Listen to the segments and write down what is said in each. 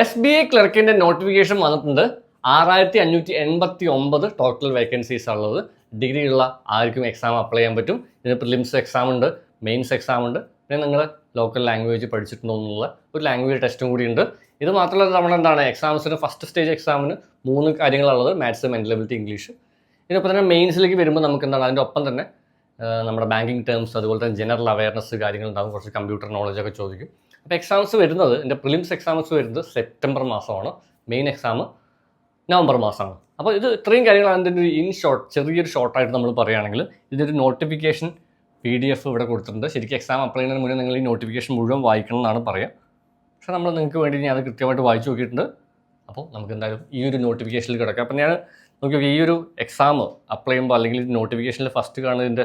S B I ക്ലർക്കിന്റെ notification വന്നിട്ടുണ്ട്. ആറായിരത്തി അഞ്ഞൂറ്റി എൺപത്തി ഒമ്പത് ടോട്ടൽ വേക്കൻസീസ് ഉള്ളത് ഡിഗ്രി ഉള്ള ആർക്കും എക്സാം അപ്ലൈ ചെയ്യാൻ പറ്റും. ഇതിന് പ്രിലിംസ് എക്സാം ഉണ്ട് മെയിൻസ് എക്സാം ഉണ്ട്. പിന്നെ നിങ്ങൾ ലോക്കൽ ലാംഗ്വേജ് പഠിച്ചിട്ടുണ്ടോ എന്നുള്ള ഒരു ലാംഗ്വേജ് ടെസ്റ്റും കൂടി ഉണ്ട്. ഇത് മാത്രമല്ല നമ്മൾ എന്താണ് എക്സാംസിന് ഫസ്റ്റ് സ്റ്റേജ് എക്സാമിന് മൂന്ന് കാര്യങ്ങളുള്ളത് മാത്സ് മെന്റലബിലിറ്റി ഇംഗ്ലീഷ് ഇതിനൊപ്പം തന്നെ മെയിൻസിലേക്ക് വരുമ്പോൾ നമുക്ക് എന്താണ് അതിന്റെ ഒപ്പം തന്നെ നമ്മുടെ ബാങ്കിങ് ടേംസ് അതുപോലെ തന്നെ ജനറൽ അവയർനെസ് കാര്യങ്ങളുണ്ടാകും കുറച്ച് കമ്പ്യൂട്ടർ നോളജൊക്കെ ചോദിക്കും. അപ്പോൾ എക്സാംസ് വരുന്നത് എന്റെ പ്രിലിംസ് എക്സാംസ് വരുന്നത് സെപ്റ്റംബർ മാസമാണ്. മെയിൻ എക്സാം നവംബർ മാസമാണ്. അപ്പോൾ ഇത് ഇത്രയും കാര്യങ്ങളാണ് എന്റെ ഒരു ഇൻ ഷോർട്ട് ചെറിയൊരു ഷോർട്ടായിട്ട് നമ്മൾ പറയുകയാണെങ്കിൽ ഇതിന്റെ നോട്ടിഫിക്കേഷൻ പി ഡി എഫ് ഇവിടെ കൊടുത്തിട്ടുണ്ട്. ശരിക്കും എക്സാം അപ്ലൈ ചെയ്യുന്നതിന് മുന്നേ നിങ്ങൾ ഈ നോട്ടിഫിക്കേഷൻ മുഴുവൻ വായിക്കണം എന്നാണ് പറയുക. പക്ഷേ നമ്മൾ നിങ്ങൾക്ക് വേണ്ടി ഞാൻ അത് കൃത്യമായിട്ട് വായിച്ചു നോക്കിയിട്ടുണ്ട്. അപ്പോൾ നമുക്ക് എന്തായാലും ഈ ഒരു നോട്ടിഫിക്കേഷനിൽ കിടക്കാം. അപ്പം ഞാൻ നോക്കി ഈ ഒരു എക്സാം അപ്ലൈ ചെയ്യുമ്പോൾ അല്ലെങ്കിൽ നോട്ടിഫിക്കേഷനിൽ ഫസ്റ്റ് കാണുന്നതിന്റെ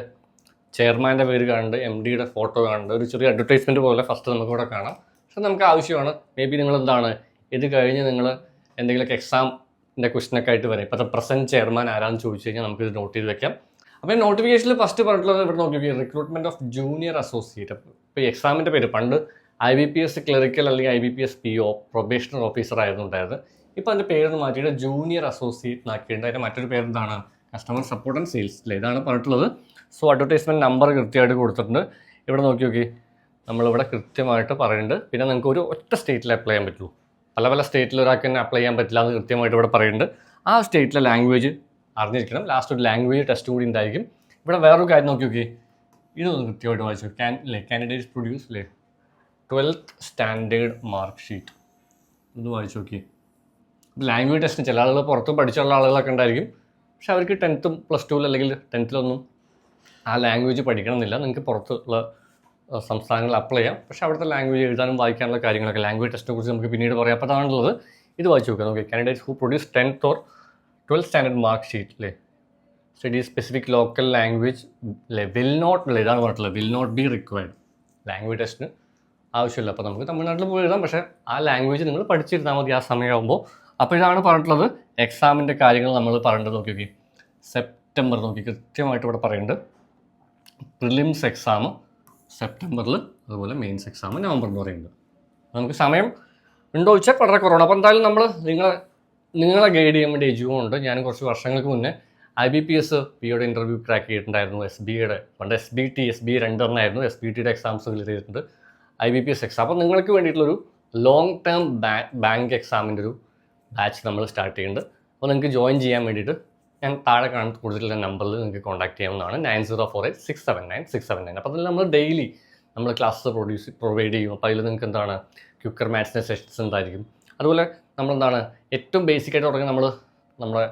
ചെയർമാന്റെ പേര് കാണുന്നുണ്ട് എം ഡിയുടെ ഫോട്ടോ കാണുന്നുണ്ട് ഒരു ചെറിയ അഡ്വർടൈസ്മെന്റ് പോലെ ഫസ്റ്റ് നമുക്കിവിടെ കാണാം. പക്ഷെ നമുക്ക് ആവശ്യമാണ്. മേ ബി നിങ്ങൾ എന്താണ് ഇത് കഴിഞ്ഞ് നിങ്ങൾ എന്തെങ്കിലുമൊക്കെ എക്സാമിന്റെ ക്വസ്റ്റനൊക്കെ ആയിട്ട് വരാം. ഇപ്പോഴത്തെ പ്രസന്റ് ചെയർമാൻ ആരാന്ന് ചോദിച്ചു കഴിഞ്ഞാൽ നമുക്കിത് നോട്ട് ചെയ്ത് വെക്കാം. അപ്പോൾ നോട്ടിഫിക്കേഷനിൽ ഫസ്റ്റ് പറഞ്ഞിട്ടുള്ളത് ഇവിടെ നോക്കി റിക്രൂട്ട്മെന്റ് ഓഫ് ജൂനിയർ അസോസിയേറ്റ് ഇപ്പോൾ എക്സാമിന്റെ പേര് പണ്ട് I B P S clerical അല്ലെങ്കിൽ I B P S P O probationer officer ആയിരുന്നു ഉണ്ടായത് ഇപ്പോൾ അതിന്റെ പേര് മാറ്റിയിട്ട് ജൂനിയർ അസോസിയേറ്റ് ആക്കിയിട്ടുണ്ട് അതിന്റെ മറ്റൊരു പേര് എന്താണ് കസ്റ്റമർ സപ്പോർട്ട് ആൻഡ് സെയിൽസ് ഇതാണ് പറഞ്ഞിട്ടുള്ളത്. സോ അഡ്വർടൈസ്മെന്റ് നമ്പർ കൃത്യമായിട്ട് കൊടുത്തിട്ടുണ്ട്. ഇവിടെ നോക്കി നോക്കി. നമ്മളിവിടെ കൃത്യമായിട്ട് പറയുന്നുണ്ട്. പിന്നെ നിങ്ങൾക്ക് ഒരു ഒറ്റ സ്റ്റേറ്റിൽ അപ്ലൈ ചെയ്യാൻ പറ്റുള്ളൂ. പല പല സ്റ്റേറ്റിൽ ഒരാൾക്ക് തന്നെ അപ്ലൈ ചെയ്യാൻ പറ്റില്ല എന്ന് കൃത്യമായിട്ട് ഇവിടെ പറയുന്നുണ്ട്. ആ സ്റ്റേറ്റിലെ ലാംഗ്വേജ് അറിഞ്ഞിരിക്കണം. ലാസ്റ്റ് ഒരു ലാംഗ്വേജ് ടെസ്റ്റ് കൂടി ഉണ്ടായിരിക്കും. ഇവിടെ വേറൊരു കാര്യം നോക്കി നോക്കി. ഇതൊന്ന് കൃത്യമായിട്ട് വായിച്ചു ക്യാൻ അല്ലേ കാൻഡിഡേറ്റ്സ് പ്രൊഡ്യൂസ് അല്ലേ ട്വൽത്ത് സ്റ്റാൻഡേർഡ് മാർക്ക് ഷീറ്റ് ഇത് വായിച്ചു നോക്കി. ലാംഗ്വേജ് ടെസ്റ്റിന് ചില ആളുകൾ പുറത്ത് പഠിച്ചുള്ള ആളുകളൊക്കെ ഉണ്ടായിരിക്കും. പക്ഷെ അവർക്ക് ടെൻത്തും പ്ലസ് ടുവിൽ അല്ലെങ്കിൽ ടെൻത്തിലൊന്നും ആ ലാംഗ്വേജ് പഠിക്കണമെന്നില്ല. നിങ്ങൾക്ക് പുറത്തുള്ള സംസ്ഥാനങ്ങളിൽ അപ്ലൈ ചെയ്യാം. പക്ഷേ അവിടുത്തെ ലാംഗ്വേജ് എഴുതാനും വായിക്കാനുള്ള കാര്യങ്ങളൊക്കെ ലാംഗ്വേജ് ടെസ്റ്റിനെ കുറിച്ച് നമുക്ക് പിന്നീട് പറയാം. അപ്പോൾ അതാണുള്ളത്. ഇത് വായിച്ച് നോക്കുക നോക്കി candidates who produce tenth or twelfth standard mark sheet അല്ലേ സ്റ്റഡി സ്പെസിഫിക് ലോക്കൽ ലാംഗ്വേജ് അല്ലേ വിൽ നോട്ട് അല്ലേ ഇതാണ് പറഞ്ഞിട്ടുള്ളത്. Will not be required language ടെസ്റ്റിന് ആവശ്യമില്ല. അപ്പോൾ നമുക്ക് തമിഴ്നാട്ടിൽ പോയി എഴുതാം. പക്ഷേ ആ ലാംഗ്വേജ് നിങ്ങൾ പഠിച്ചിരുന്നാൽ മതി ആ സമയമാകുമ്പോൾ അപ്പോൾ ഇതാണ് പറഞ്ഞിട്ടുള്ളത്. എക്സാമിന്റെ കാര്യങ്ങൾ നമ്മൾ പറയേണ്ടത് നോക്കി നോക്കി. സെപ്റ്റംബർ നോക്കി കൃത്യമായിട്ട് ഇവിടെ പറയുന്നുണ്ട്. പ്രിലിംസ് എക്സാം സെപ്റ്റംബറിൽ അതുപോലെ മെയിൻസ് എക്സാം നവംബറിൽ പറയുന്നത്. നമുക്ക് സമയം ഉണ്ടോ വെച്ചാൽ വളരെ കുറവാണ്. അപ്പോൾ എന്തായാലും നമ്മൾ നിങ്ങളെ നിങ്ങളെ ഗൈഡ് ചെയ്യാൻ വേണ്ടി എജുവും ഉണ്ട് ഞാൻ കുറച്ച് വർഷങ്ങൾക്ക് മുന്നേ ഐ ബി പി എസ് പിയുടെ ഇന്റർവ്യൂ ക്രാക്ക് ചെയ്തിട്ടുണ്ടായിരുന്നു. എസ് ബിയുടെ പണ്ട് S B T S B രണ്ടെണ്ണമായിരുന്നു S B ടിയുടെ എക്സാംസ് ക്ലിയർ ചെയ്തിട്ടുണ്ട്. I B P S exam അപ്പോൾ നിങ്ങൾക്ക് വേണ്ടിയിട്ടുള്ളൊരു ലോങ് ടേം ബാങ്ക് എക്സാമിന്റെ ഒരു ബാച്ച് നമ്മൾ സ്റ്റാർട്ട് ചെയ്യുന്നുണ്ട്. അപ്പോൾ നിങ്ങൾക്ക് ജോയിൻ ചെയ്യാൻ വേണ്ടിയിട്ട് ഞാൻ താഴെ കാണുന്ന കൂടുതലുള്ള നമ്പറിൽ നിങ്ങൾക്ക് കോൺടാക്ട് ചെയ്യാവുന്നതാണ്. Nine zero four eight six seven nine six seven nine അപ്പോൾ അതിൽ നമ്മൾ ഡെയിലി നമ്മൾ ക്ലാസ് പ്രൊഡ്യൂസ് പ്രൊവൈഡ് ചെയ്യും. അപ്പോൾ അതിൽ നിങ്ങൾക്ക് എന്താണ്? ക്യുക്കർ മാത്സിന്റെ സെഷൻസ് എന്തായിരിക്കും? അതുപോലെ നമ്മളെന്താണ്? ഏറ്റവും ബേസിക്കായിട്ട് തുടങ്ങി നമ്മൾ നമ്മുടെ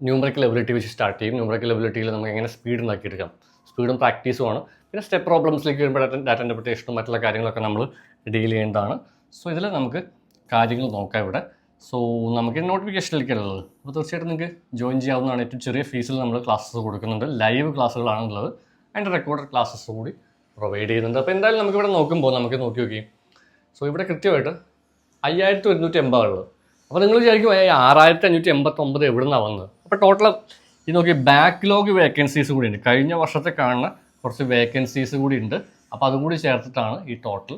ന്യൂമറിക്കൽ എബിലിറ്റി വെച്ച് സ്റ്റാർട്ട് ചെയ്യും. ന്യൂമറിക്കൽ എബിലിറ്റിയിൽ നമുക്ക് എങ്ങനെ സ്പീഡ് ഉണ്ടാക്കിയെടുക്കാം സ്പീഡും പ്രാക്ടീസുമാണ് പിന്നെ സ്റ്റെപ്പ് പ്രോബ്ലംസിലേക്ക് വരുമ്പോൾ ഡാറ്റ ഇന്റർപ്രിറ്റേഷനും മറ്റുള്ള കാര്യങ്ങളൊക്കെ നമ്മൾ ഡീൽ ചെയ്യേണ്ടതാണ്. സോ ഇതിൽ നമുക്ക് കാര്യങ്ങൾ നോക്കാം ഇവിടെ. സോ നമുക്ക് നോട്ടിഫിക്കേഷനിലേക്കുള്ളത് അപ്പോൾ തീർച്ചയായിട്ടും നിങ്ങൾക്ക് ജോയിൻ ചെയ്യാവുന്നതാണ് ഏറ്റവും ചെറിയ ഫീസിൽ നമ്മൾ ക്ലാസ്സസ് കൊടുക്കുന്നുണ്ട്. ലൈവ് ക്ലാസ്സുകളാണുള്ളത് അതിന്റെ റെക്കോർഡഡ് ക്ലാസ്സസ് കൂടി പ്രൊവൈഡ് ചെയ്യുന്നുണ്ട്. അപ്പോൾ എന്തായാലും നമുക്കിവിടെ നോക്കുമ്പോൾ നമുക്ക് നോക്കി നോക്കി സോ ഇവിടെ കൃത്യമായിട്ട് അയ്യായിരത്തി ഒരുന്നൂറ്റി എൺപതുള്ളത് അപ്പോൾ നിങ്ങൾ വിചാരിക്കും "ഏയ് ആറായിരത്തി അഞ്ഞൂറ്റി എൺപത്തൊമ്പത് എവിടെ നിന്നാണ് വന്നത്? അപ്പോൾ ടോട്ടൽ ഈ നോക്കി ബാക്ക്ലോഗ് വേക്കൻസീസ് കൂടി ഉണ്ട് കഴിഞ്ഞ വർഷത്തെ കാണുന്ന കുറച്ച് വേക്കൻസീസ് കൂടി ഉണ്ട് അപ്പോൾ അതും കൂടി ചേർത്തിട്ടാണ് ഈ ടോട്ടൽ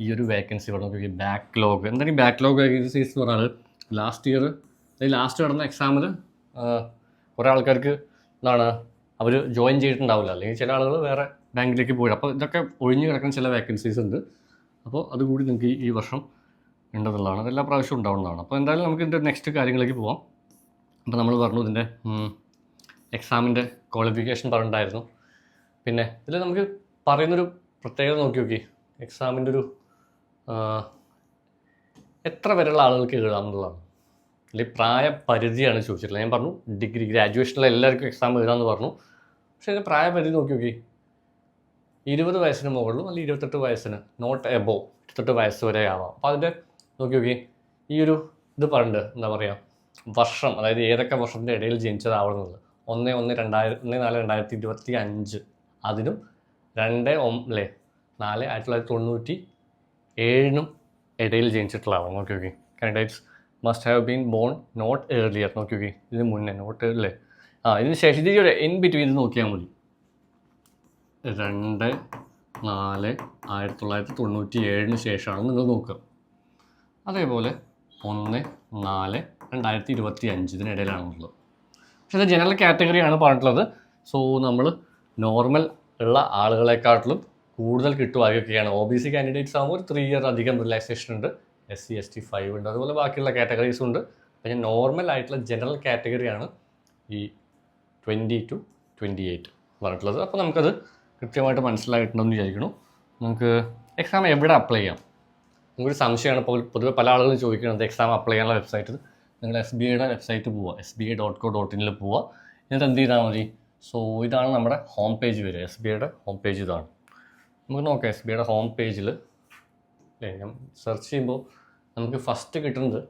ഈ ഒരു വേക്കൻസി ഇവിടെ നോക്കി ബാക്ക്ലോഗ് എന്താണ് ഈ ബാക്ക്ലോഗ് വേക്കൻസീസ് എന്ന് പറഞ്ഞാൽ ലാസ്റ്റ് ഇയർ ലാസ്റ്റ് നടന്ന എക്സാമിൽ കുറേ ആൾക്കാർക്ക് എന്താണ് അവർ ജോയിൻ ചെയ്തിട്ടുണ്ടാവില്ല. അല്ലെങ്കിൽ ചില ആളുകൾ വേറെ ബാങ്കിലേക്ക് പോയി. അപ്പോൾ ഇതൊക്കെ ഒഴിഞ്ഞു കിടക്കുന്ന ചില വേക്കൻസീസ് ഉണ്ട്. അപ്പോൾ അതുകൂടി നിങ്ങൾക്ക് ഈ- വർഷം ഉണ്ടെന്നുള്ളതാണ് അതെല്ലാ പ്രാവശ്യവും ഉണ്ടാവുന്നതാണ്. അപ്പോൾ എന്തായാലും നമുക്ക് ഇതിന്റെ നെക്സ്റ്റ് കാര്യങ്ങളിലേക്ക് പോവാം. അപ്പോൾ നമ്മൾ പറഞ്ഞു ഇതിന്റെ എക്സാമിന്റെ ക്വാളിഫിക്കേഷൻ പറഞ്ഞിട്ടുണ്ടായിരുന്നു. പിന്നെ ഇതിൽ നമുക്ക് പറയുന്നൊരു പ്രത്യേകത നോക്കി നോക്കി. എക്സാമിന്റെ ഒരു എത്ര വരെയുള്ള ആളുകൾക്ക് എഴുതാം എന്നുള്ളതാണ്. അല്ലെങ്കിൽ പ്രായപരിധിയാണ് ചോദിച്ചിട്ടുള്ളത്. ഞാൻ പറഞ്ഞു ഡിഗ്രി ഗ്രാജുവേഷനിലെ എല്ലാവർക്കും എക്സാം എഴുതാമെന്ന് പറഞ്ഞു. പക്ഷേ അതിന്റെ പ്രായപരിധി നോക്കി നോക്കി. ഇരുപത് വയസ്സിന് മുകളിലും അല്ലെങ്കിൽ ഇരുപത്തെട്ട് വയസ്സിന് നോട്ട് എബോ ഇരുപത്തെട്ട് വയസ്സ് വരെ ആവാം. അപ്പോൾ അതിന്റെ നോക്കി നോക്കി ഈ ഒരു ഇത് പറഞ്ഞിട്ട് എന്താ പറയുക വർഷം അതായത് ഏതൊക്കെ വർഷത്തിന്റെ ഇടയിൽ ജനിച്ചതാവുന്നത് ഒന്ന് ഒന്ന് രണ്ടായിരം ഒന്ന് നാല് രണ്ടായിരത്തി ഇരുപത്തി അഞ്ച് അതിനും രണ്ട് ഒം അല്ലേ നാല് ആയിരത്തി തൊള്ളായിരത്തി തൊണ്ണൂറ്റി ഏഴിനും ഇടയിൽ ജനിച്ചിട്ടുള്ളതാണ് നോക്കി നോക്കി. Candidates must have been born not earlier നോക്കി നോക്കി. ഇതിന് മുന്നേ നോട്ട് അല്ലേ? ആ ഇതിന് ശേഷം ഇതിന്റെ ഇൻ ബിറ്റ്വീൻ ഇത് നോക്കിയാൽ മതി. രണ്ട് നാല് ആയിരത്തി തൊള്ളായിരത്തി തൊണ്ണൂറ്റി ഏഴിന് ശേഷമാണ് നിങ്ങൾ നോക്കുക. അതേപോലെ ഒന്ന് നാല് രണ്ടായിരത്തി ഇരുപത്തി അഞ്ച് ഇതിനിടയിലാണുള്ളത് പക്ഷേ ഇത് ജനറൽ കാറ്റഗറിയാണ് പറഞ്ഞിട്ടുള്ളത്. സോ നമ്മൾ നോർമൽ ഉള്ള ആളുകളെക്കാട്ടിലും കൂടുതൽ കിട്ടുവായൊക്കെയാണ്. ഒ ബി സി കാൻഡിഡേറ്റ്സ് ആകുമ്പോൾ ഒരു ത്രീ ഇയർ അധികം റിലാക്സേഷൻ ഉണ്ട്. S C S T five ഉണ്ട്. അതുപോലെ ബാക്കിയുള്ള കാറ്റഗറീസും ഉണ്ട്. അപ്പം ഞാൻ നോർമൽ ആയിട്ടുള്ള ജനറൽ കാറ്റഗറിയാണ് ഈ ട്വന്റി ടു ട്വന്റി എയ്റ്റ് പറഞ്ഞിട്ടുള്ളത്. അപ്പോൾ നമുക്കത് കൃത്യമായിട്ട് മനസ്സിലായിട്ടുണ്ടെന്ന് വിചാരിക്കണം നമുക്ക് എക്സാം എവിടെ അപ്ലൈ ചെയ്യാം? നമുക്കൊരു സംശയമാണ്. ഇപ്പോൾ പൊതുവെ പല ആളുകളും ചോദിക്കുന്നത് എക്സാം അപ്ലൈ ചെയ്യാനുള്ള വെബ്സൈറ്റ് നിങ്ങൾ എസ് ബി ഐയുടെ വെബ്സൈറ്റ് പോവുക. S B I dot co dot ഇനിൽ പോവുക. എന്നിട്ട് എന്ത് ചെയ്താൽ മതി? സോ ഇതാണ് നമ്മുടെ ഹോം പേജ് വരിക. എസ് ബി ഐയുടെ ഹോം പേജ് ഇതാണ്. നമുക്ക് നോക്കാം എസ് ബി ഐയുടെ ഹോം പേജിൽ അല്ലേ ഞാൻ സെർച്ച് ചെയ്യുമ്പോൾ നമുക്ക് ഫസ്റ്റ് കിട്ടുന്നത്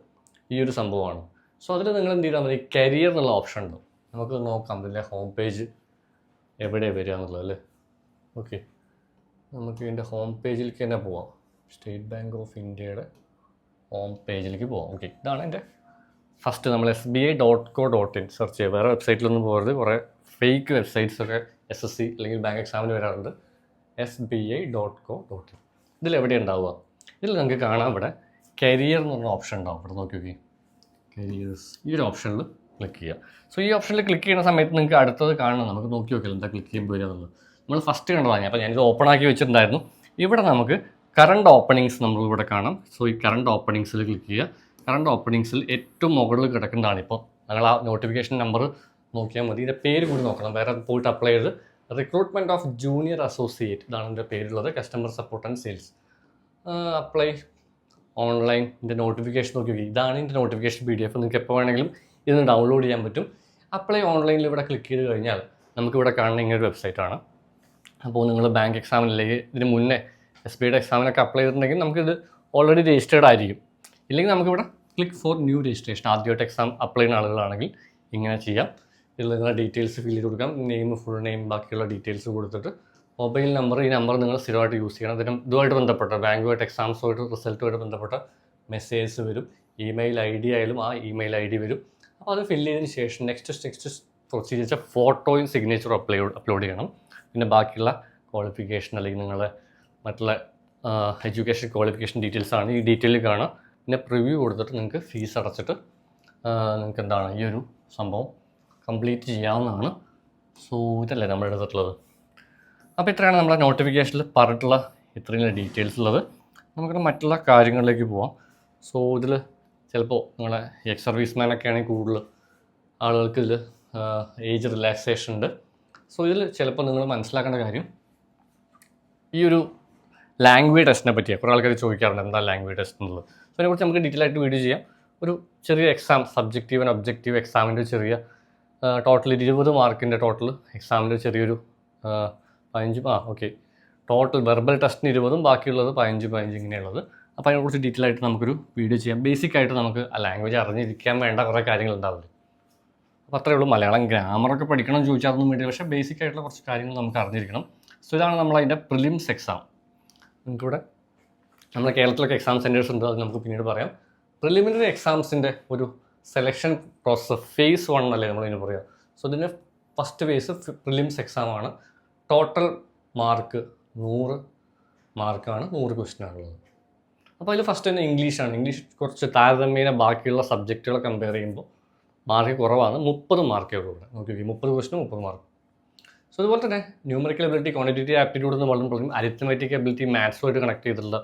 ഈ ഒരു സംഭവമാണ്. സോ അതിൽ നിങ്ങൾ എന്ത് ചെയ്താൽ മതി കരിയർ എന്നുള്ള ഓപ്ഷൻ ഉണ്ട്. നമുക്ക് നോക്കാം ഇതിന്റെ ഹോം പേജ് എവിടെ വരിക എന്നുള്ളത് അല്ലേ? ഓക്കെ നമുക്ക് ഇതിന്റെ ഹോം പേജിലേക്ക് തന്നെ പോവാം. സ്റ്റേറ്റ് ബാങ്ക് ഓഫ് ഇന്ത്യയുടെ ഹോം പേജിലേക്ക് പോവാം. ഓക്കെ ഇതാണ് എന്റെ ഫസ്റ്റ് നമ്മൾ S B I dot co dot in search ചെയ്യുക. വേറെ വെബ്സൈറ്റിലൊന്നും പോകരുത്. കുറേ ഫേക്ക് വെബ്സൈറ്റ്സ് ഒക്കെ എസ് എസ് സി അല്ലെങ്കിൽ ബാങ്ക് എക്സാമിന് വരാറുണ്ട്. S B I dot co dot in ഇതിൽ എവിടെ ഉണ്ടാവുക ഇതിൽ നിങ്ങൾക്ക് കാണാം ഇവിടെ കരിയർ എന്ന് പറഞ്ഞ ഓപ്ഷൻ ഉണ്ടാവും. ഇവിടെ നോക്കി നോക്കി. കരിയേഴ്സ് ഈ ഒരു ഓപ്ഷനിൽ ക്ലിക്ക് ചെയ്യുക. സോ ഈ ഓപ്ഷനിൽ ക്ലിക്ക് ചെയ്യുന്ന സമയത്ത് നിങ്ങൾക്ക് അടുത്തത് കാണണം. നമുക്ക് നോക്കി നോക്കിയാൽ എന്താ ക്ലിക്ക് ചെയ്യുമ്പോൾ വരിക എന്നുള്ളത്. നമ്മൾ ഫസ്റ്റ് കണ്ടതാണ് അപ്പോൾ ഞാനിത് ഓപ്പൺ ആക്കി വെച്ചിട്ടുണ്ടായിരുന്നു. ഇവിടെ നമുക്ക് കറണ്ട് ഓപ്പണിങ്സ് നമ്മൾ ഇവിടെ കാണാം. സോ ഈ കറണ്ട് ഓപ്പണിങ്സിൽ ക്ലിക്ക് ചെയ്യുക. കറണ്ട് ഓപ്പണിങ്സിൽ ഏറ്റവും മുകളിൽ കിടക്കുന്നതാണ് ഇപ്പോൾ നിങ്ങൾ ആ നോട്ടിഫിക്കേഷൻ നമ്പർ നോക്കിയാൽ മതി. ഇതിന്റെ പേര് കൂടി നോക്കണം. വേറെ പോയിട്ട് അപ്ലൈ ചെയ്ത് റിക്രൂട്ട്മെന്റ് ഓഫ് ജൂനിയർ അസോസിയേറ്റ് ഇതാണ് എന്റെ പേരുള്ളത് customer support and sales apply online ഇതിന്റെ നോട്ടിഫിക്കേഷൻ നോക്കി ഇതാണ് എന്റെ നോട്ടിഫിക്കേഷൻ പി ഡി എഫ് നിങ്ങൾക്ക് എപ്പോൾ വേണമെങ്കിലും ഇതിന് ഡൗൺലോഡ് ചെയ്യാൻ പറ്റും. അപ്ലൈ ഓൺലൈനിൽ ഇവിടെ ക്ലിക്ക് ചെയ്ത് കഴിഞ്ഞാൽ നമുക്കിവിടെ കാണുന്ന ഇങ്ങനെ ഒരു വെബ്സൈറ്റാണ് അപ്പോൾ നിങ്ങൾ ബാങ്ക് എക്സാമിനിലേക്ക് ഇതിന് മുന്നേ എസ് ബി ഐയുടെ എക്സാമിനൊക്കെ അപ്ലൈ ചെയ്തിട്ടുണ്ടെങ്കിൽ നമുക്കിത് ഓൾറെഡി രജിസ്റ്റേർഡ് ആയിരിക്കും. ഇല്ലെങ്കിൽ നമുക്കിവിടെ ക്ലിക്ക് ഫോർ ന്യൂ രജിസ്ട്രേഷൻ ആദ്യമായിട്ട് എക്സാം അപ്ലൈ ചെയ്യുന്ന ആളുകളാണെങ്കിൽ ഇങ്ങനെ ചെയ്യാം. നിങ്ങളുടെ ഡീറ്റെയിൽസ് ഫിൽ ചെയ്ത് കൊടുക്കാം. നെയിം ഫുൾ നെയിം ബാക്കിയുള്ള ഡീറ്റെയിൽസ് കൊടുത്തിട്ട് മൊബൈൽ നമ്പർ ഈ നമ്പർ നിങ്ങൾ സ്ഥിരമായിട്ട് യൂസ് ചെയ്യണം. അതിനും ഇതുമായിട്ട് ബന്ധപ്പെട്ട ബാങ്കുമായിട്ട് എക്സാംസുമായിട്ട് റിസൾട്ടുമായിട്ട് ബന്ധപ്പെട്ട മെസ്സേജസ് വരും. ഇമെയിൽ ഐ ഡി ആയാലും ആ ഇമെയിൽ ഐ ഡി വരും. അപ്പോൾ അത് ഫില്ല് ചെയ്തതിന് ശേഷം നെക്സ്റ്റ് നെക്സ്റ്റ് പ്രൊസീജിയർ ഫോട്ടോയും സിഗ്നേച്ചറും അപ്ലോഡ് അപ്ലോഡ് ചെയ്യണം. പിന്നെ ബാക്കിയുള്ള ക്വാളിഫിക്കേഷൻ അല്ലെങ്കിൽ നിങ്ങളുടെ മറ്റുള്ള എഡ്യൂക്കേഷൻ ക്വാളിഫിക്കേഷൻ ഡീറ്റെയിൽസ് ആണ് ഈ ഡീറ്റെയിൽ കാണാം പിന്നെ പ്രിവ്യൂ കൊടുത്തിട്ട് നിങ്ങൾക്ക് ഫീസ് അടച്ചിട്ട് നിങ്ങൾക്ക് എന്താണ് ഈ ഒരു സംഭവം കംപ്ലീറ്റ് ചെയ്യാവുന്നതാണ്. സോ ഇതല്ലേ നമ്മൾ എടുത്തിട്ടുള്ളത് അപ്പോൾ ഇത്രയാണ് നമ്മുടെ നോട്ടിഫിക്കേഷനിൽ പറഞ്ഞിട്ടുള്ള ഇത്രയും ഡീറ്റെയിൽസ് ഉള്ളത്. നമുക്ക് മറ്റുള്ള കാര്യങ്ങളിലേക്ക് പോവാം. സോ ഇതിൽ ചിലപ്പോൾ നിങ്ങളെ എക്സ് സർവീസ്മാനൊക്കെ ആണെങ്കിൽ കൂടുതൽ ആളുകൾക്ക് ഇതിൽ ഏജ് റിലാക്സേഷൻ ഉണ്ട്. സോ ഇതിൽ ചിലപ്പോൾ നിങ്ങൾ മനസ്സിലാക്കേണ്ട കാര്യം ഈ ഒരു ലാംഗ്വേജ് ടെസ്റ്റിനെ പറ്റിയാണ് കുറേ ആൾക്കാർ ചോദിക്കാറുണ്ട് എന്താ ലാംഗ്വേജ് ടെസ്റ്റ് എന്നുള്ളത്. സോ അതിനെക്കുറിച്ച് നമുക്ക് ഡീറ്റെയിൽ ആയിട്ട് വീഡിയോ ചെയ്യാം. ഒരു ചെറിയ എക്സാം സബ്ജക്റ്റീവ് ആൻഡ് ഒബ്ജക്റ്റീവ് എക്സാമിന്റെ ചെറിയ ടോട്ടൽ ഇരുപത് മാർക്കിന്റെ ടോട്ടൽ എക്സാമിന് ചെറിയൊരു പതിനഞ്ച് ആ ഓക്കെ ടോട്ടൽ വെർബൽ ടെസ്റ്റിന് ഇരുപതും ബാക്കിയുള്ളത് പതിനഞ്ച് പതിനഞ്ച് ഇങ്ങനെയുള്ളത്. അപ്പോൾ അതിനെക്കുറിച്ച് ഡീറ്റെയിൽ ആയിട്ട് നമുക്കൊരു വീഡിയോ ചെയ്യാം. ബേസിക് ആയിട്ട് നമുക്ക് ആ ലാംഗ്വേജ് അറിഞ്ഞിരിക്കാൻ വേണ്ട കുറേ കാര്യങ്ങൾ ഉണ്ടാവില്ല അപ്പോൾ അത്രയേ ഉള്ളൂ. മലയാളം ഗ്രാമറൊക്കെ പഠിക്കണം ചോദിച്ചാൽ അതൊന്നും വേണ്ടി പക്ഷേ ബേസിക് ആയിട്ടുള്ള കുറച്ച് കാര്യങ്ങൾ നമുക്ക് അറിഞ്ഞിരിക്കണം. സോ ഇതാണ് നമ്മളതിന്റെ പ്രിലിംസ് എക്സാം നമുക്കിവിടെ നമ്മുടെ കേരളത്തിലൊക്കെ എക്സാം സെന്റേഴ്സ് ഉണ്ട്. അത് നമുക്ക് പിന്നീട് പറയാം. പ്രിലിമിനറി എക്സാംസിന്റെ ഒരു സെലക്ഷൻ പ്രോസസ്സ് ഫേസ് വൺ അല്ലേ നമ്മളിതിന് പറയുക സോ ഇതിന്റെ ഫസ്റ്റ് ഫേസ് പ്രിലിംസ് എക്സാമാണ് ടോട്ടൽ മാർക്ക് നൂറ് മാർക്കാണ് നൂറ് ക്വസ്റ്റ്യനാണുള്ളത് അപ്പോൾ അതിൽ ഫസ്റ്റ് തന്നെ ഇംഗ്ലീഷാണ് ഇംഗ്ലീഷ് കുറച്ച് താരതമ്യേന ബാക്കിയുള്ള സബ്ജക്റ്റുകൾ കമ്പയർ ചെയ്യുമ്പോൾ മാർക്ക് കുറവാണ്. മുപ്പത് മാർക്കേ ഉള്ളൂ ഇവിടെ. നോക്കി മുപ്പത് ക്വസ്റ്റിന് മുപ്പത് മാർക്ക് സോ അതുപോലെ തന്നെ ന്യൂമറിക്കൽ എബിലിറ്റി ക്വാണ്ടിറ്റേറ്റീവ് ആപ്റ്റിറ്റ്യൂഡ് എന്ന് പറയുമ്പോഴും അരിത്തമാറ്റിക് എബിലിറ്റി മാത്സുമായിട്ട് കണക്ട് ചെയ്തിട്ടുള്ള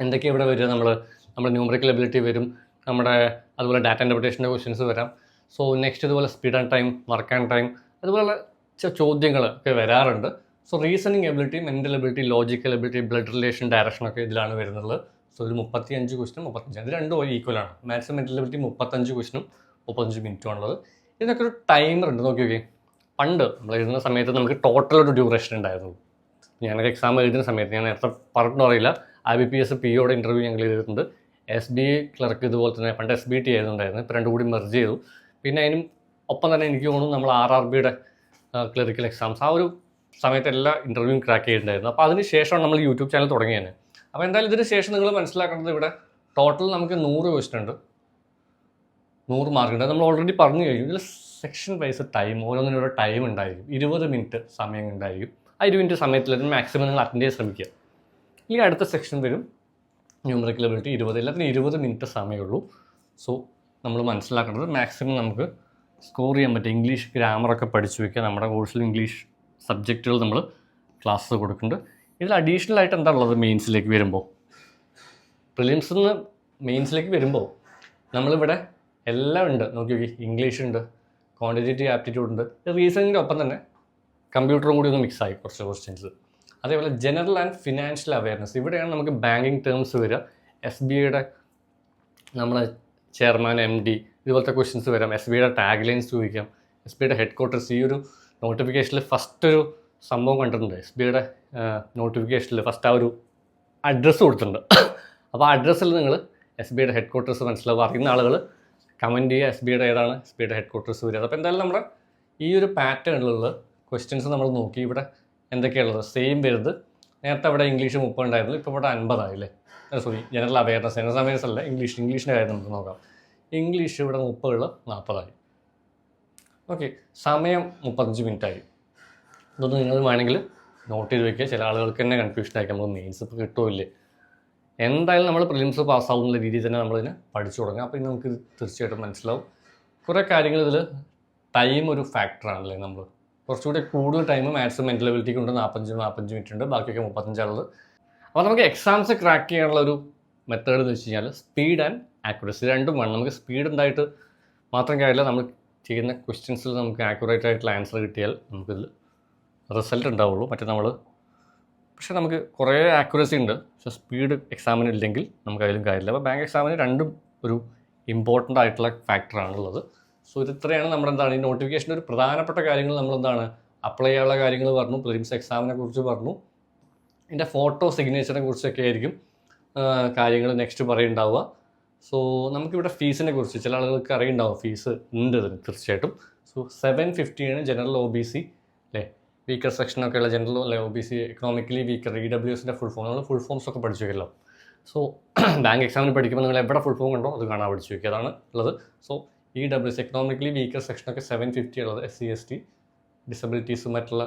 എന്തൊക്കെയാണ് ഇവിടെ വരിക? നമ്മൾ നമ്മുടെ ന്യൂമറിക്കൽ എബിലിറ്റി വരും. നമ്മുടെ അതുപോലെ ഡാറ്റ ഇന്റർപ്രിറ്റേഷന്റെ ക്വസ്റ്റ്യൻസ് വരാം. സോ നെക്സ്റ്റ് ഇതുപോലെ speed and time work and time അതുപോലെ ചോദ്യങ്ങൾ ഒക്കെ വരാറുണ്ട്. So reasoning ability mental ability logical ability blood relation direction ഒക്കെ ഇതിലാണ് വരുന്നത്. സോ ഒരു മുപ്പത്തി അഞ്ച് ക്വസ്റ്റിനും മുപ്പത്തഞ്ച് ഇത് രണ്ടും ഈക്വലാണ് മാത്സ് മെന്റൽ എബിലിറ്റി മുപ്പത്തഞ്ച് ക്വസ്റ്റിനും മുപ്പത്തഞ്ച് മിനിറ്റും ഉള്ളത് ഇതിനൊക്കെ ഒരു ടൈമർ ഉണ്ട്. നോക്കി നോക്കി പണ്ട് നമ്മൾ എഴുതുന്ന സമയത്ത് നമുക്ക് ടോട്ടൽ ഒരു ഡ്യൂറേഷൻ ഉണ്ടായിരുന്നു. ഞാനൊക്കെ എക്സാം എഴുതുന്ന സമയത്ത് ഞാൻ നേരത്തെ പറഞ്ഞിട്ടും അറിയില്ല I B P S P ഒയുടെ ഇന്റർവ്യൂ ഞങ്ങൾ ചെയ്തിട്ടുണ്ട്. എസ് ബി ക്ലർക്ക് ഇതുപോലെ തന്നെ പണ്ട് എസ് ബി ടി ആയിരുന്നുണ്ടായിരുന്നു ഇപ്പം രണ്ടും കൂടി മെർജ് ചെയ്തു. പിന്നെ അതിനും ഒപ്പം തന്നെ എനിക്ക് തോന്നുന്നു നമ്മൾ ആർ ആർ ബിയുടെ ക്ലറിക്കൽ എക്സാംസ് ആ ഒരു സമയത്ത് എല്ലാ ഇന്റർവ്യൂവും ക്രാക്ക് ചെയ്തിട്ടുണ്ടായിരുന്നു. അപ്പോൾ അതിന് ശേഷമാണ് നമ്മൾ യൂട്യൂബ് ചാനൽ തുടങ്ങിയത്. അപ്പോൾ എന്തായാലും ഇതിന് ശേഷം നിങ്ങൾ മനസ്സിലാക്കേണ്ടത് ഇവിടെ ടോട്ടൽ നമുക്ക് നൂറ് ക്വസ്റ്റൻ ഉണ്ട്. നൂറ് മാർക്ക് ഉണ്ട്. നമ്മൾ ഓൾറെഡി പറഞ്ഞു കഴിഞ്ഞു. ഇതിൽ സെക്ഷൻ വൈസ് ടൈം ഓരോന്നിനും ഓരോ ടൈം ഉണ്ടായിരിക്കും. ഇരുപത് മിനിറ്റ് സമയം ഉണ്ടായിരിക്കും. ആ ഇരുപത് മിനിറ്റ് സമയത്തിൽ മാക്സിമം നിങ്ങൾ അറ്റൻഡ് ചെയ്യാൻ ശ്രമിക്കുക. ഈ അടുത്ത സെക്ഷൻ വരും. ന്യൂമറിക്കൽ എബിലിറ്റി ഇരുപത് എല്ലാത്തിനും ഇരുപത് മിനിറ്റ് സമയമുള്ളൂ സോ നമ്മൾ മനസ്സിലാക്കേണ്ടത് മാക്സിമം നമുക്ക് സ്കോർ ചെയ്യാൻ പറ്റും. ഇംഗ്ലീഷ് ഗ്രാമറൊക്കെ പഠിച്ചു വയ്ക്കുക നമ്മുടെ കോഴ്സിൽ ഇംഗ്ലീഷ് സബ്ജക്റ്റുകൾ നമ്മൾ ക്ലാസ് കൊടുക്കുന്നുണ്ട്. ഇതിൽ അഡീഷണൽ ആയിട്ട് എന്താ ഉള്ളത് മെയിൻസിലേക്ക് വരുമ്പോൾ? പ്രിലിംസിൽ നിന്ന് മെയിൻസിലേക്ക് വരുമ്പോൾ നമ്മളിവിടെ എല്ലാം ഉണ്ട്. നോക്കി നോക്കി. ഇംഗ്ലീഷ് ഉണ്ട് ക്വാണ്ടിറ്റേറ്റീവ് ആപ്റ്റിറ്റ്യൂഡ് ഉണ്ട്. റീസണിന്റെ ഒപ്പം തന്നെ കമ്പ്യൂട്ടറും കൂടി ഒന്ന് മിക്സ് ആയി കുറച്ച് ക്വസ്റ്റ്യൻസ് അതേപോലെ ജനറൽ ആൻഡ് ഫിനാൻഷ്യൽ അവയർനെസ് ഇവിടെയാണ് നമുക്ക് ബാങ്കിങ് ടേംസ് വരിക. എസ് ബി ഐയുടെ നമ്മുടെ ചെയർമാൻ എം ഡി ഇതുപോലത്തെ ക്വസ്റ്റ്യൻസ് വരാം. എസ് ബി ഐയുടെ ടാഗ് ലൈൻസ് ചോദിക്കാം. എസ് ബി ഐയുടെ ഹെഡ് ക്വാർട്ടേഴ്സ് ഈ ഒരു നോട്ടിഫിക്കേഷനിൽ ഫസ്റ്റ് ഒരു സംഭവം കണ്ടിട്ടുണ്ട്. എസ് ബി ഐയുടെ നോട്ടിഫിക്കേഷനിൽ ഫസ്റ്റ് ആ ഒരു അഡ്രസ്സ് കൊടുത്തിട്ടുണ്ട്. അപ്പോൾ ആ അഡ്രസ്സിൽ നിങ്ങൾ എസ് ബി ഐയുടെ ഹെഡ് ക്വാർട്ടേഴ്സ് മനസ്സിലാവുക അറിയുന്ന ആളുകൾ കമന്റ് ചെയ്യുക. എസ് ബി ഐയുടെ ഏതാണ്? എസ് ബി ഐയുടെ ഹെഡ് ക്വാർട്ടേഴ്സ് വരിക. അപ്പോൾ എന്തായാലും നമ്മുടെ ഈ ഒരു പാറ്റേണിലുള്ള ക്വസ്റ്റ്യൻസ് നമ്മൾ നോക്കി. ഇവിടെ എന്തൊക്കെയുള്ളത് സെയിം വരുന്നത്. നേരത്തെ അവിടെ ഇംഗ്ലീഷ് മുപ്പത് ഉണ്ടായിരുന്നു ഇപ്പോൾ ഇവിടെ അൻപതായില്ലേ? Sorry general awareness general awareness അല്ല ഇംഗ്ലീഷ് ഇംഗ്ലീഷിന്റെ കാര്യം നമുക്ക് നോക്കാം. ഇംഗ്ലീഷ് ഇവിടെ മുപ്പതുള്ള നാൽപ്പതായി ഓക്കെ സമയം മുപ്പത്തഞ്ച് മിനിറ്റ് ആയി ഇതൊന്നും നിങ്ങൾ വേണമെങ്കിൽ നോട്ട് ചെയ്ത് വെക്കുക. ചില ആളുകൾക്ക് തന്നെ കൺഫ്യൂഷൻ ആയിരിക്കും. നമുക്ക് മെയിൻസ് ഇപ്പോൾ കിട്ടുമില്ലേ എന്തായാലും നമ്മൾ പ്രിലിംസ് പാസ്സാവുന്ന രീതിയിൽ തന്നെ നമ്മളിതിനെ പഠിച്ചു തുടങ്ങുക അപ്പോൾ നമുക്ക് തീർച്ചയായിട്ടും മനസ്സിലാവും. കുറേ കാര്യങ്ങൾ ഇതിൽ ടൈം ഒരു ഫാക്ടറാണല്ലേ നമ്മൾ കുറച്ചുകൂടി കൂടുതൽ ടൈം മാത്സ് മെന്റൽ എബിലിറ്റിക്ക് ഉണ്ട്. നാൽപ്പഞ്ച് നാൽപ്പഞ്ച് മിനിറ്റ് ഉണ്ട്. ബാക്കിയൊക്കെ മുപ്പത്തഞ്ചാണുള്ളത്. അപ്പോൾ നമുക്ക് എക്സാംസ് ക്രാക്ക് ചെയ്യാനുള്ള ഒരു മെത്തേഡ് എന്ന് വെച്ച് കഴിഞ്ഞാൽ സ്പീഡ് ആൻഡ് ആക്യുറസി രണ്ടും വേണം. നമുക്ക് സ്പീഡ് ഉണ്ടായിട്ട് മാത്രം കാര്യമില്ല. നമ്മൾ ചെയ്യുന്ന ക്വസ്റ്റ്യൻസിൽ നമുക്ക് ആക്യുറേറ്റ് ആയിട്ടുള്ള ആൻസർ കിട്ടിയാൽ നമുക്കിതിൽ റിസൾട്ട് ഉണ്ടാവുള്ളൂ. മറ്റേ നമ്മൾ പക്ഷേ നമുക്ക് കുറേ ആക്യുറസി ഉണ്ട്. പക്ഷേ സ്പീഡ് എക്സാമിന് ഇല്ലെങ്കിൽ നമുക്ക് അതിലും കാര്യമില്ല. അപ്പോൾ ബാങ്ക് എക്സാമിന് രണ്ടും ഒരു ഇമ്പോർട്ടന്റ് ആയിട്ടുള്ള ഫാക്ടറാണുള്ളത് സോ ഇത് ഇത്രയാണ് നമ്മുടെ എന്താണ് ഈ നോട്ടിഫിക്കേഷന്റെ ഒരു പ്രധാനപ്പെട്ട കാര്യങ്ങൾ നമ്മൾ എന്താണ് അപ്ലൈ ചെയ്യാനുള്ള കാര്യങ്ങൾ പറഞ്ഞു. പ്രിലിംസ് എക്സാമിനെ കുറിച്ച് പറഞ്ഞു. എന്റെ ഫോട്ടോ സിഗ്നേച്ചറിനെ കുറിച്ചൊക്കെ ആയിരിക്കും കാര്യങ്ങൾ നെക്സ്റ്റ് പറയുണ്ടാവുക. സോ നമുക്കിവിടെ ഫീസിനെ കുറിച്ച് ചില ആളുകൾക്ക് അറിയുണ്ടാവും. ഫീസ് ഉണ്ട് ഇതിന് തീർച്ചയായിട്ടും. സോ സെവൻ ഫിഫ്റ്റിയാണ് ജനറൽ ഒ ബി സി അല്ലേ വീക്കർ സെക്ഷനൊക്കെ ഉള്ള ജനറൽ അല്ലെ O B C economically weaker E W എസിന്റെ ഫുൾ ഫോം നമ്മൾ ഫുൾ ഫോംസ് ഒക്കെ പഠിച്ചു വയ്ക്കല്ലോ സോ ബാങ്ക് എക്സാമിന് പഠിക്കുമ്പോൾ നിങ്ങൾ എവിടെ ഫുൾ ഫോം കണ്ടോ അത് കാണാൻ പഠിച്ചു വയ്ക്കുക അതാണ് ഉള്ളത്. So E W S economically weaker സെക്ഷനൊക്കെ seven fifty ഉള്ളത് എസ് സി എസ് ടി ഡിസബിലിറ്റീസും മറ്റുള്ള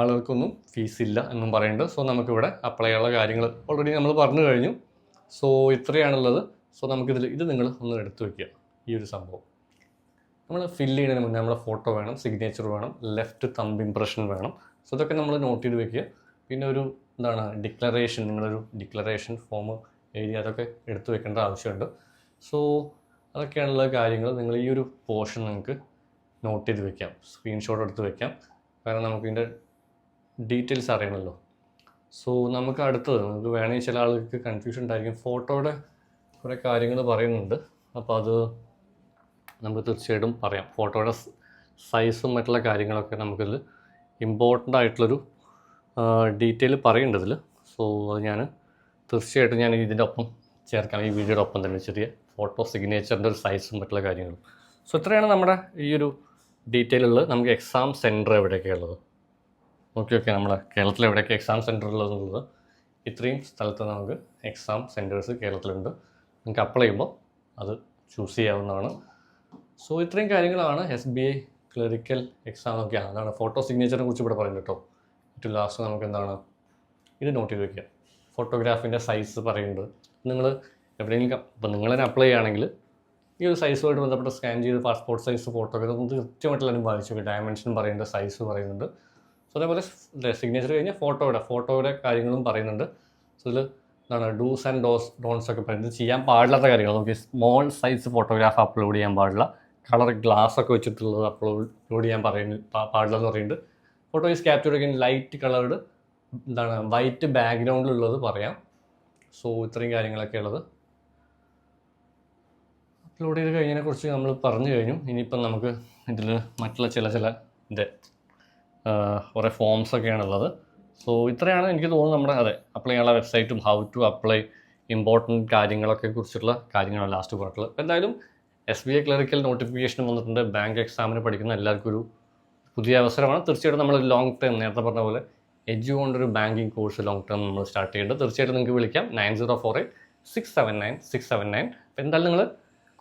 ആളുകൾക്കൊന്നും ഫീസ് ഇല്ല എന്നും പറയുന്നുണ്ട്. സോ നമുക്കിവിടെ അപ്ലൈ ചെയ്യാനുള്ള കാര്യങ്ങൾ ഓൾറെഡി നമ്മൾ പറഞ്ഞു കഴിഞ്ഞു. സോ ഇത്രയാണുള്ളത്. സോ നമുക്കിതിൽ ഇത് നിങ്ങൾ ഒന്ന് എടുത്തു വയ്ക്കുക ഈ ഒരു സംഭവം. നമ്മൾ ഫില്ല് ചെയ്യുന്നതിന് മുന്നേ നമ്മുടെ ഫോട്ടോ വേണം സിഗ്നേച്ചർ വേണം ലെഫ്റ്റ് തമ്പ് ഇംപ്രഷൻ വേണം. സോ ഇതൊക്കെ നമ്മൾ നോട്ട് ചെയ്ത് വെക്കുക. പിന്നെ ഒരു എന്താണ് ഡിക്ലറേഷൻ നിങ്ങളൊരു ഡിക്ലറേഷൻ ഫോം എഴുതി അതൊക്കെ എടുത്തു വെക്കേണ്ട ആവശ്യമുണ്ട്. സോ അതൊക്കെയാണുള്ള കാര്യങ്ങൾ. നിങ്ങൾ ഈ ഒരു പോർഷൻ നിങ്ങൾക്ക് നോട്ട് ചെയ്ത് വെക്കാം. സ്ക്രീൻഷോട്ട് എടുത്ത് വെക്കാം. കാരണം നമുക്ക് ഇതിന്റെ ഡീറ്റെയിൽസ് അറിയണമല്ലോ സോ നമുക്ക് അടുത്തത് നമുക്ക് വേണമെങ്കിൽ ചില ആൾക്ക് കൺഫ്യൂഷൻ ഉണ്ടായിരിക്കും. ഫോട്ടോയുടെ കുറേ കാര്യങ്ങൾ പറയുന്നുണ്ട്. അപ്പോൾ അത് നമുക്ക് തീർച്ചയായിട്ടും പറയാം. ഫോട്ടോയുടെ സൈസും മറ്റുള്ള കാര്യങ്ങളൊക്കെ നമുക്കിതിൽ ഇമ്പോർട്ടന്റ് ആയിട്ടുള്ളൊരു ഡീറ്റെയിൽ പറയുന്നുണ്ട് ഇതിൽ സോ അത് ഞാൻ തീർച്ചയായിട്ടും ഞാൻ ഇതിന്റെ ഒപ്പം ചേർക്കാം. ഈ വീഡിയോയുടെ ഒപ്പം തന്നെ ചെറിയ ഫോട്ടോ സിഗ്നേച്ചറിന്റെ ഒരു സൈസും മറ്റുള്ള കാര്യങ്ങളും. സോ ഇത്രയാണ് നമ്മുടെ ഈ ഒരു ഡീറ്റെയിൽ ഉള്ളത്. നമുക്ക് എക്സാം സെന്റർ എവിടെയൊക്കെ ഉള്ളത്? ഓക്കെ ഓക്കെ നമ്മുടെ കേരളത്തിൽ എവിടെയൊക്കെ എക്സാം സെന്റർ ഉള്ളതെന്നുള്ളത്. ഇത്രയും സ്ഥലത്ത് നമുക്ക് എക്സാം സെന്റേഴ്സ് കേരളത്തിലുണ്ട്. നിങ്ങൾക്ക് അപ്ലൈ ചെയ്യുമ്പോൾ അത് ചൂസ് ചെയ്യാവുന്നതാണ്. സോ ഇത്രയും കാര്യങ്ങളാണ് S B I clerical exam ഒക്കെ. അതാണ് ഫോട്ടോ സിഗ്നേച്ചറിനെ കുറിച്ച് ഇവിടെ പറയുന്നത് കേട്ടോ. ഏറ്റവും ലാസ്റ്റ് നമുക്ക് എന്താണ്? ഇത് നോട്ട് ചെയ്ത് വെക്കുക. ഫോട്ടോഗ്രാഫിന്റെ സൈസ് പറയുന്നുണ്ട് നിങ്ങൾ എവിടെയെങ്കിലും അപ്പോൾ നിങ്ങൾ തന്നെ അപ്ലൈ ചെയ്യുകയാണെങ്കിൽ ഈ ഒരു സൈസുമായിട്ട് ബന്ധപ്പെട്ട് സ്കാൻ ചെയ്ത് പാസ്പോർട്ട് സൈസ് ഫോട്ടോ ഒക്കെ നമുക്ക് കൃത്യമായിട്ടുള്ള ബാധിച്ചു ഡയമെൻഷൻ പറയുന്നുണ്ട് സൈസ് പറയുന്നുണ്ട്. സോ അതേപോലെ സിഗ്നേച്ചർ കഴിഞ്ഞാൽ ഫോട്ടോയുടെ ഫോട്ടോയുടെ കാര്യങ്ങളും പറയുന്നുണ്ട്. സോ ഇതിൽ എന്താണ് ഡൂസ് ആൻഡ് ഡോസ് ഡോൺസ് ഒക്കെ പറയുന്നത് ചെയ്യാൻ പാടില്ലാത്ത കാര്യങ്ങൾ. നമുക്ക് സ്മോൾ സൈസ് ഫോട്ടോഗ്രാഫ് അപ്ലോഡ് ചെയ്യാൻ പാടില്ല. കളർ ഗ്ലാസ് ഒക്കെ വെച്ചിട്ടുള്ളത് അപ്ലോഡ് ചെയ്യാൻ പറയുന്നു പാടില്ല എന്ന് പറയുന്നുണ്ട്. ഫോട്ടോ ഈസ് ക്യാപ്ചർ ചെയ്യുന്ന ലൈറ്റ് കളേർഡ് എന്താണ് വൈറ്റ് ബാക്ക്ഗ്രൗണ്ടിലുള്ളത് പറയാം. സോ ഇത്രയും കാര്യങ്ങളൊക്കെ ഉള്ളത്. അപ്ലോഡ് ചെയ്ത് കഴിഞ്ഞതിനെ കുറിച്ച് നമ്മൾ പറഞ്ഞു കഴിഞ്ഞു. ഇനിയിപ്പം നമുക്ക് ഇതിൽ മറ്റുള്ള ചില ചില ഇത് കുറേ ഫോംസ് ഒക്കെയാണ് ഉള്ളത് സോ ഇത്രയാണ് എനിക്ക് തോന്നുന്നത് നമ്മുടെ അതെ അപ്ലൈ ചെയ്യാനുള്ള വെബ്സൈറ്റും ഹൗ ടു അപ്ലൈ ഇമ്പോർട്ടന്റ് കാര്യങ്ങളൊക്കെ കുറിച്ചുള്ള കാര്യങ്ങളാണ് ലാസ്റ്റ് പാർട്ടിൽ എന്തായാലും S B I clerical notification വന്നിട്ടുണ്ട്. ബാങ്ക് എക്സാമിന് പഠിക്കുന്ന എല്ലാവർക്കും ഒരു പുതിയ അവസരമാണ്. തീർച്ചയായിട്ടും നമ്മൾ ലോങ് ടേം നേരത്തെ പറഞ്ഞ പോലെ എജു കൊണ്ടൊരു ബാങ്കിങ് കോഴ്സ് ലോങ് ടേം നമ്മൾ സ്റ്റാർട്ട് ചെയ്യേണ്ടത്. തീർച്ചയായിട്ടും നിങ്ങൾക്ക് വിളിക്കാം. Nine zero four eight six seven nine six seven nine എന്തായാലും നിങ്ങൾ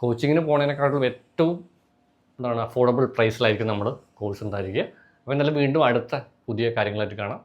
കോച്ചിങ്ങിന് പോകുന്നതിനെക്കാട്ടിലും ഏറ്റവും എന്താണ് അഫോർഡബിൾ പ്രൈസിലായിരിക്കും നമ്മൾ കോഴ്സ് ഉണ്ടായിരിക്കുക. അപ്പോൾ എന്തായാലും വീണ്ടും അടുത്ത പുതിയ കാര്യങ്ങളായിട്ട് കാണാം.